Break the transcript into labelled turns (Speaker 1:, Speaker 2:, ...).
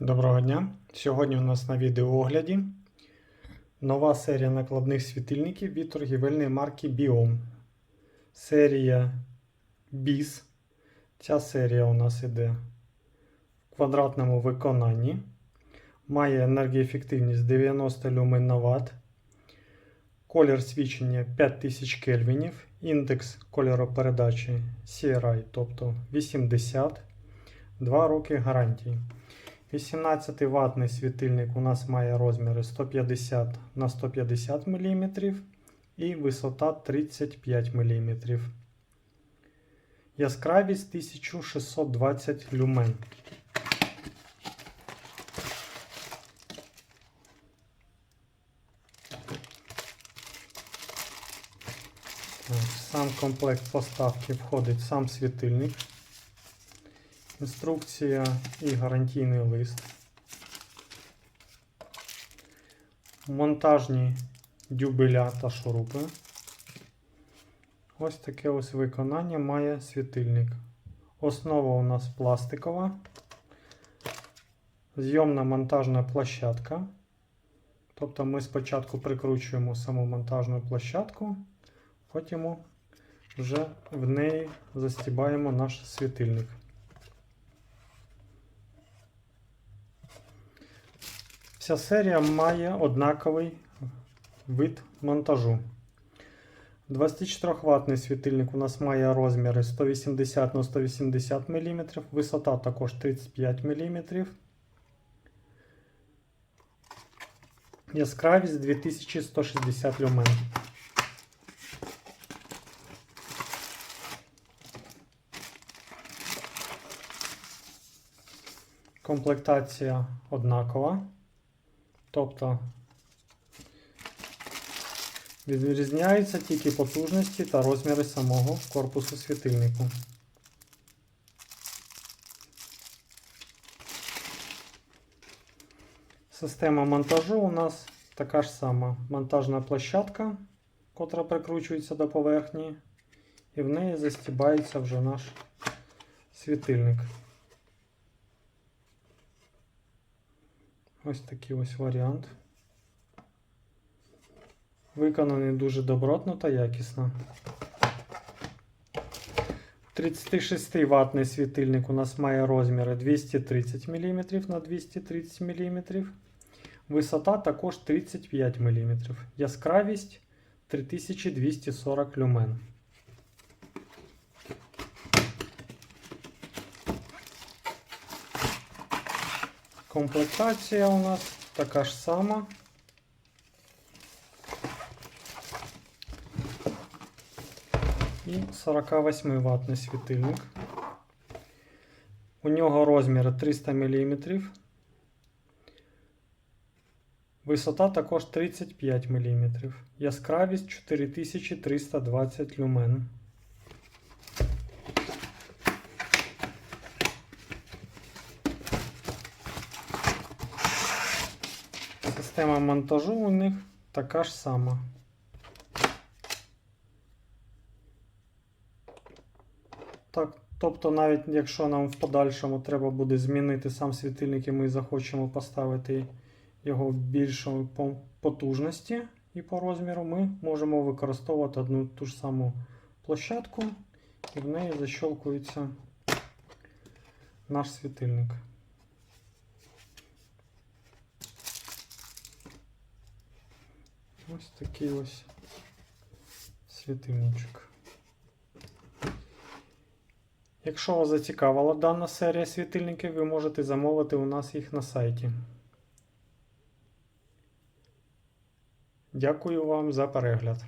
Speaker 1: Доброго дня! Сьогодні у нас на відеоогляді нова серія накладних світильників від торгівельної марки Biom. Серія BIS. Ця серія у нас іде в квадратному виконанні. Має енергоефективність 90 люмен на Вт. Колір свічення 5000 кельвінів. Індекс кольоропередачі CRI, тобто 80. 2 роки гарантії. 18 ватний світильник у нас має розміри 150 на 150 мм і висота 35 мм. Яскравість 1620 люмен. В сам комплект поставки входить сам світильник. Інструкція і гарантійний лист. Монтажні дюбеля та шурупи. Ось таке ось виконання має світильник. Основа у нас пластикова. Зйомна монтажна площадка. Тобто ми спочатку прикручуємо саму монтажну площадку, потім вже в неї застібаємо наш світильник. Ця серія має однаковий вид монтажу. 24 ватний світильник у нас має розміри 180 на 180 мм, висота також 35 мм. Яскравість 2160 люмен. Комплектація однакова. Тобто відрізняються тільки потужності та розміри самого корпусу світильнику. Система монтажу у нас така ж сама монтажна площадка, котра прикручується до поверхні, і в неї застібається вже наш світильник. Ось такий ось варіант. Виконаний дуже добротно та якісно. 36 ватний світильник у нас має розміри 230 мм на 230 мм. Висота також 35 мм. Яскравість 3240 люмен. Комплектація у нас така ж сама. І 48 ватний світильник. У нього розмір 300 мм. Висота також 35 мм. Яскравість 4320 люмен. Система монтажу у них така ж сама. Так, тобто, навіть якщо нам в подальшому треба буде змінити сам світильник, і ми захочемо поставити його більшої по- потужності і по розміру, ми можемо використовувати одну ту ж саму площадку, і в неї защолкується наш світильник. Ось такий ось світильничок. Якщо вас зацікавила дана серія світильників, ви можете замовити у нас їх на сайті. Дякую вам за перегляд.